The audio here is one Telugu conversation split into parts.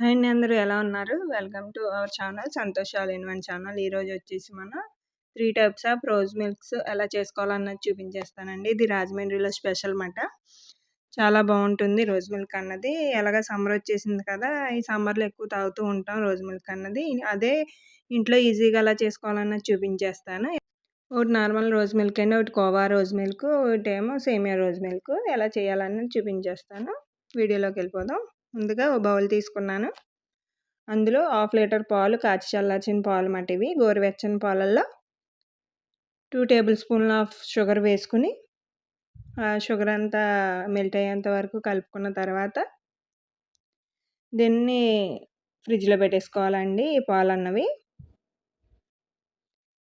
హాయ్ అండి అందరూ ఎలా ఉన్నారు? వెల్కమ్ టు అవర్ ఛానల్ సంతోషాలు ఇన్ వన్ ఛానల్. ఈరోజు వచ్చేసి మన three types of rose milks ఎలా చేసుకోవాలన్నది చూపించేస్తానండి. ఇది రాజమండ్రిలో స్పెషల్ మాట. చాలా బాగుంటుంది రోజ్ మిల్క్ అన్నది. ఎలాగ సమ్మర్ వచ్చేసింది కదా ఈ సమ్మర్లో ఎక్కువ తాగుతూ ఉంటాం రోజ్ మిల్క్ అన్నది. అదే ఇంట్లో ఈజీగా ఎలా చేసుకోవాలన్నది చూపించేస్తాను. ఒకటి నార్మల్ రోజ్ మిల్క్ అండి ఒకటి కోవా రోజ్ మిల్క్ ఒకటి ఏమో సేమియా రోజ్ మిల్క్. ఎలా చేయాలన్నది చూపించేస్తాను. వీడియోలోకి వెళ్ళిపోదాం. ముందుగా ఓ బౌల్ తీసుకున్నాను. అందులో హాఫ్ లీటర్ పాలు కాచి చల్లార్చిన పాలు మటివి గోరువెచ్చని పాలల్లో టూ టేబుల్ స్పూన్ల ఆఫ్ షుగర్ వేసుకుని ఆ షుగర్ అంతా మెల్ట్ అయ్యేంత వరకు కలుపుకున్న తర్వాత దీన్ని ఫ్రిడ్జ్లో పెట్టేసుకోవాలండి ఈ పాలు అన్నవి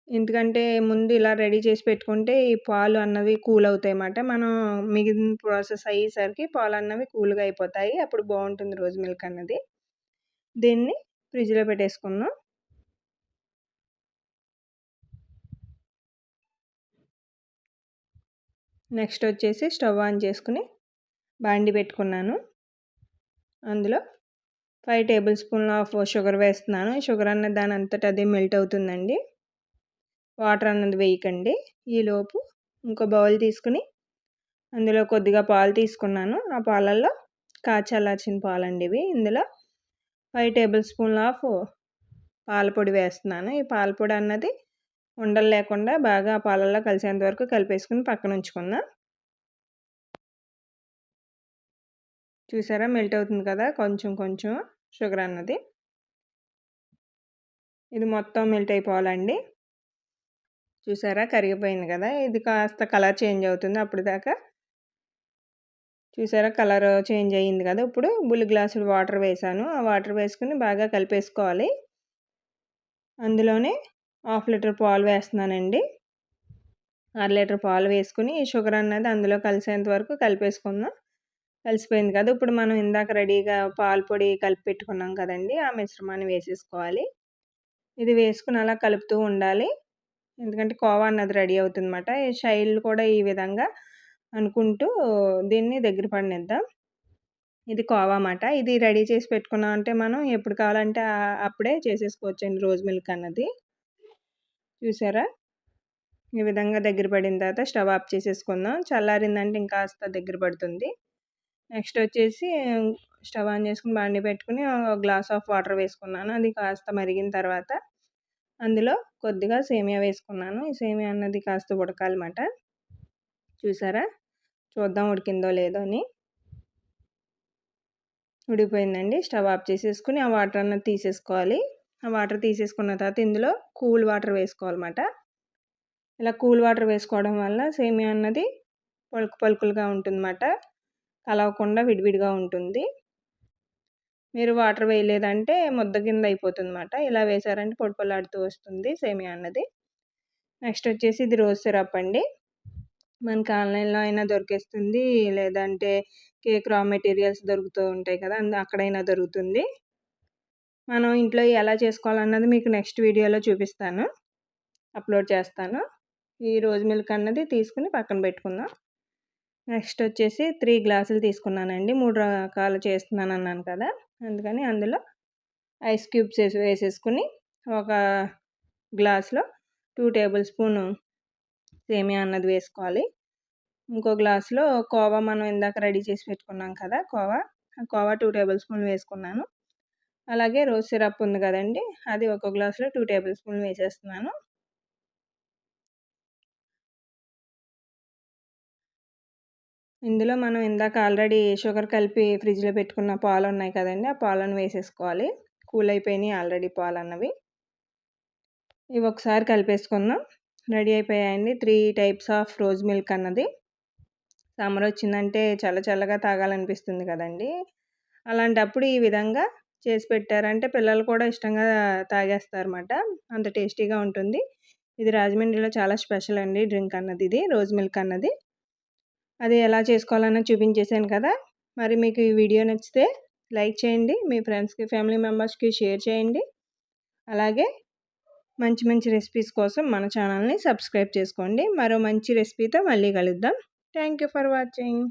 ఎందుకంటే ముందు ఇలా రెడీ చేసి పెట్టుకుంటే ఈ పాలు అన్నవి కూల్ అవుతాయి అన్నమాట మనం మిగిలిన ప్రాసెస్ అయ్యేసరికి పాలు అన్నవి కూల్గా అయిపోతాయి. అప్పుడు బాగుంటుంది రోజు మిల్క్ అన్నది. దీన్ని ఫ్రిడ్జ్లో పెట్టేసుకుందాం. నెక్స్ట్ వచ్చేసి స్టవ్ ఆన్ చేసుకుని బాండి పెట్టుకున్నాను. అందులో five tablespoon of sugar వేస్తున్నాను. షుగర్ అన్న దాని అంతటా అదే మెల్ట్ అవుతుందండి. వాటర్ అన్నది వేయకండి. ఈలోపు ఇంకో బౌల్ తీసుకుని అందులో కొద్దిగా పాలు తీసుకున్నాను. ఆ పాలల్లో కాచల్లార్చిన పాలండి ఇవి. ఇందులో ఫైవ్ టేబుల్ స్పూన్ల ఆఫ్ పాలపొడి వేస్తున్నాను. ఈ పాలపొడి అన్నది ఉండలు లేకుండా బాగా పాలల్లో కలిసేంత వరకు కలిపేసుకుని పక్కన ఉంచుకుందాం. చూసారా? మెల్ట్ అవుతుంది కదా? కొంచెం కొంచెం షుగర్ అన్నది. ఇది మొత్తం మెల్ట్ అయిపోవాలండి. చూసారా? కరిగిపోయింది కదా! ఇది కాస్త కలర్ చేంజ్ అవుతుంది అప్పుడు దాకా. చూసారా? కలర్ చేంజ్ అయ్యింది కదా! ఇప్పుడు బుల్లి గ్లాసులు వాటర్ వేసాను. ఆ వాటర్ వేసుకుని బాగా కలిపేసుకోవాలి. అందులోనే హాఫ్ లీటర్ పాలు వేస్తున్నానండి. అర లీటర్ పాలు వేసుకుని షుగర్ అన్నది అందులో కలిసేంత వరకు కలిపేసుకుందాం. కలిసిపోయింది కదా! ఇప్పుడు మనం ఇందాక రెడీగా పాలు పొడి కలిపి పెట్టుకున్నాం కదండి! ఆ మిశ్రమాన్ని వేసేసుకోవాలి. ఇది వేసుకుని అలా కలుపుతూ ఉండాలి. ఎందుకంటే కోవా అన్నది రెడీ అవుతుందన్నమాట. షైల్ కూడా ఈ విధంగా అనుకుంటూ దీన్ని దగ్గర పడినిద్దాం. ఇది కోవా అన్నమాట. ఇది రెడీ చేసి పెట్టుకున్నాం అంటే మనం ఎప్పుడు కావాలంటే అప్పుడే చేసేసుకోవచ్చు అండి రోజ్ మిల్క్ అన్నది. చూసారా? ఈ విధంగా దగ్గర పడిన తర్వాత స్టవ్ ఆఫ్ చేసేసుకుందాం. చల్లారిందంటే ఇంకా కాస్త దగ్గర పడుతుంది. నెక్స్ట్ వచ్చేసి స్టవ్ ఆన్ చేసుకుని బాండి పెట్టుకుని గ్లాస్ ఆఫ్ వాటర్ వేసుకున్నాను. అది కాస్త మరిగిన తర్వాత అందులో కొద్దిగా సేమియా వేసుకున్నాను. ఈ సేమియా అన్నది కాస్త ఉడకాలన్నమాట. చూసారా? చూద్దాం ఉడికిందో లేదో అని. ఉడికిపోయిందండి. స్టవ్ ఆఫ్ చేసేసుకుని ఆ వాటర్ అన్నది తీసేసుకోవాలి. ఆ వాటర్ తీసేసుకున్న తర్వాత ఇందులో కూల్ వాటర్ వేసుకోవాలన్నమాట. ఇలా కూల్ వాటర్ వేసుకోవడం వల్ల సేమియా అన్నది పలుకు పలుకులుగా ఉంటుందన్నమాట. కలవకుండా విడివిడిగా ఉంటుంది. మీరు వాటర్ వేయలేదంటే ముద్ద కింద అయిపోతుంది అనమాట ఇలా వేసారంటే పొడిపొలాడుతూ వస్తుంది సేమియా అన్నది. నెక్స్ట్ వచ్చేసి ఇది రోజ్ సిరప్ అండి. మనకి ఆన్లైన్లో అయినా దొరికేస్తుంది. లేదంటే కేక్ రా మెటీరియల్స్ దొరుకుతూ ఉంటాయి కదా అక్కడైనా దొరుకుతుంది. మనం ఇంట్లో ఎలా చేసుకోవాలన్నది మీకు నెక్స్ట్ వీడియోలో చూపిస్తాను. అప్లోడ్ చేస్తాను. ఈ రోజ్ మిల్క్ అన్నది తీసుకుని పక్కన పెట్టుకుందాం. నెక్స్ట్ వచ్చేసి త్రీ గ్లాసులు తీసుకున్నానండి. మూడు రకాలు చేస్తున్నాను అన్నాను కదా! అందుకని అందులో ఐస్ క్యూబ్స్ వేసి వేసేసుకుని ఒక గ్లాస్లో టూ టేబుల్ స్పూన్ సేమియా అన్నది వేసుకోవాలి. ఇంకో గ్లాస్లో కోవా మనం ఇందాక రెడీ చేసి పెట్టుకున్నాం కదా! Khoa. Khoa two tablespoon వేసుకున్నాను. అలాగే రోజ్ సిరప్ ఉంది కదండి! అది ఒక గ్లాస్లో టూ టేబుల్ స్పూన్ వేసేస్తున్నాను. ఇందులో మనం ఇందాక ఆల్రెడీ షుగర్ కలిపి ఫ్రిడ్జ్లో పెట్టుకున్న పాలు ఉన్నాయి కదండి ఆ పాలను వేసేసుకోవాలి. కూల్ అయిపోయినాయి ఆల్రెడీ పాలు అన్నవి ఇవి ఒకసారి కలిపేసుకుందాం. రెడీ అయిపోయాయండి. Three types of rose milk అన్నది. సమ్మర్ వచ్చిందంటే చల్ల చల్లగా తాగాలనిపిస్తుంది కదండి. అలాంటప్పుడు ఈ విధంగా చేసి పెట్టారంటే పిల్లలు కూడా ఇష్టంగా తాగేస్తారన్నమాట. అంత టేస్టీగా ఉంటుంది. ఇది రాజమండ్రిలో చాలా స్పెషల్ అండి డ్రింక్ అన్నది ఇది రోజ్ మిల్క్ అన్నది. అది ఎలా చేసుకోవాలన్నా చూపించేశాను కదా. మరి మీకు ఈ వీడియో నచ్చితే లైక్ చేయండి మీ ఫ్రెండ్స్కి ఫ్యామిలీ మెంబర్స్కి షేర్ చేయండి. అలాగే మంచి మంచి రెసిపీస్ కోసం మన ఛానల్ని సబ్స్క్రైబ్ చేసుకోండి. మరో మంచి రెసిపీతో మళ్ళీ కలుద్దాం. Thank you for watching.